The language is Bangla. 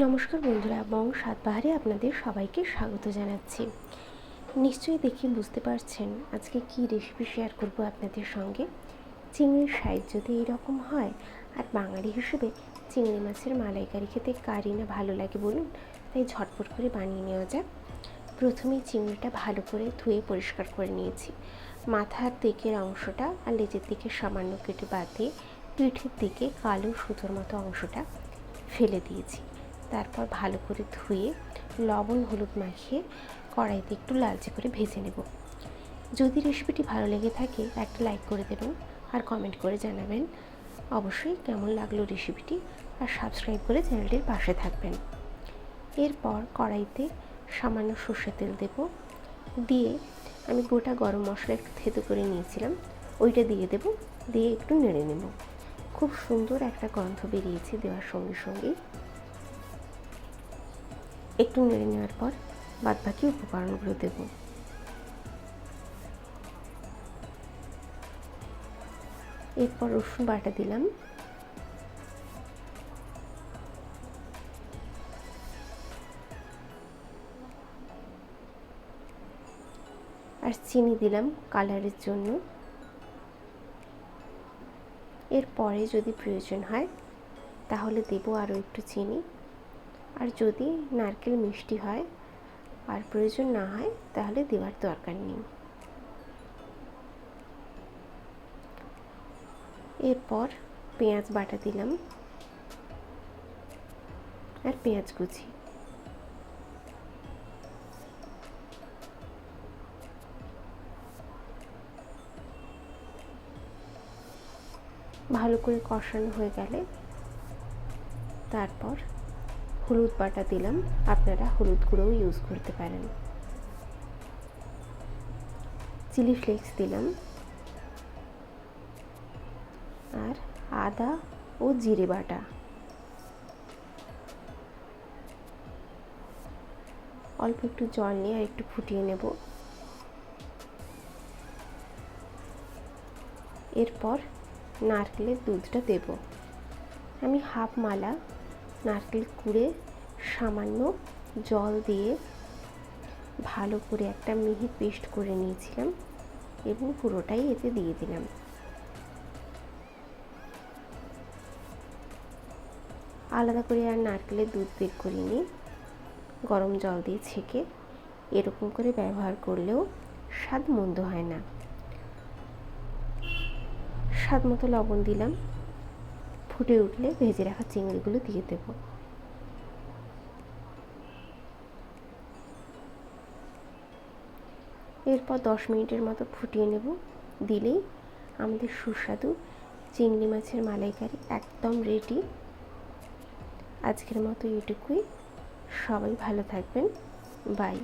নমস্কার বন্ধুরা বং সাতবাহারে আপনাদের সবাইকে স্বাগত জানাচ্ছি। নিশ্চয়ই দেখে বুঝতে পারছেন আজকে কি রেসিপি শেয়ার করব আপনাদের সঙ্গে। চিংড়ির সাইজ যদি এরকম হয়, আর বাঙালি হিসেবে চিংড়ি মাছের মালাইকারি খেতে কারি না ভালো লাগে বলুন? তাই ঝটপট করে বানিয়ে নেওয়া যাক। প্রথমেই চিংড়িটা ভালো করে ধুয়ে পরিষ্কার করে নিয়েছি। মাথার দিকের অংশটা আর লেজের দিকে সামান্য কেটে বাদ দিয়ে পিঠের দিকে কালো সুতোর মতো অংশটা ফেলে দিয়েছি। তারপর ভালো করে ধুয়ে লবণ হলুদ মাখিয়ে কড়াইতে একটু লালচে করে ভেজে নেব। যদি রেসিপিটি ভালো লেগে থাকে, একটা লাইক করে দেবেন আর কমেন্ট করে জানাবেন অবশ্যই কেমন লাগল রেসিপিটি আর সাবস্ক্রাইব করে চ্যানেলটির পাশে থাকবেন। এরপর কড়াইতে সামান্য সর্ষে তেল দেব। দিয়ে আমি গোটা গরম মশলা একটু থেতো করে নিয়েছিলাম, ওইটা দিয়ে দেব, দিয়ে একটু নেড়ে নেব। খুব সুন্দর একটা গন্ধ বেরিয়েছে দেওয়ার সঙ্গে সঙ্গেই। একটু নেড়ে নেওয়ার পর বাদ বাকি উপকরণগুলো দেব। এরপর রসুন বাটা দিলাম। আর চিনি দিলাম কালারের জন্য। এরপরে যদি প্রয়োজন হয়, তাহলে দেবো আরও একটু চিনি। আর যদি নারকেল মিষ্টি হয় আর প্রয়োজন না হয়, তাহলে দেওয়ার দরকার নেই। এরপর পেঁয়াজ বাটা দিলাম আর পেঁয়াজ কুচি। ভালো করে কষানো হয়ে গেলে তারপর হলুদ বাটা দিলাম। আপনারা হলুদ গুঁড়োও ইউজ করতে পারেন। চিলি ফ্লেক্স দিলাম। আর আদা ও জিরে বাটা। অল্প একটু জল নিয়ে আর একটু ফুটিয়ে নেব। এরপর নারকেলের দুধটা দেব। আমি হাফ মালা নারকেল কুড়ে সামান্য জল দিয়ে ভালো করে একটা মিহি পেস্ট করে নিয়েছিলাম এবং পুরোটাই এতে দিয়ে দিলাম। আলাদা করে আর নারকেলের দুধ বের করিনি গরম জল দিয়ে ছেঁকে এরকম করে ব্যবহার করলেও স্বাদ মন্দ হয় না। স্বাদ মতো লবণ দিলাম। ফুটে উঠলে ভেজে রাখা চিংড়িগুলো দিয়ে দেব। এরপর দশ মিনিটের মতো ফুটিয়ে নেব। দিলেই আমাদের সুস্বাদু চিংড়ি মাছের মালাইকারি একদম রেডি আজকের মতো এটুকুই। সবাই ভালো থাকবেন। বাই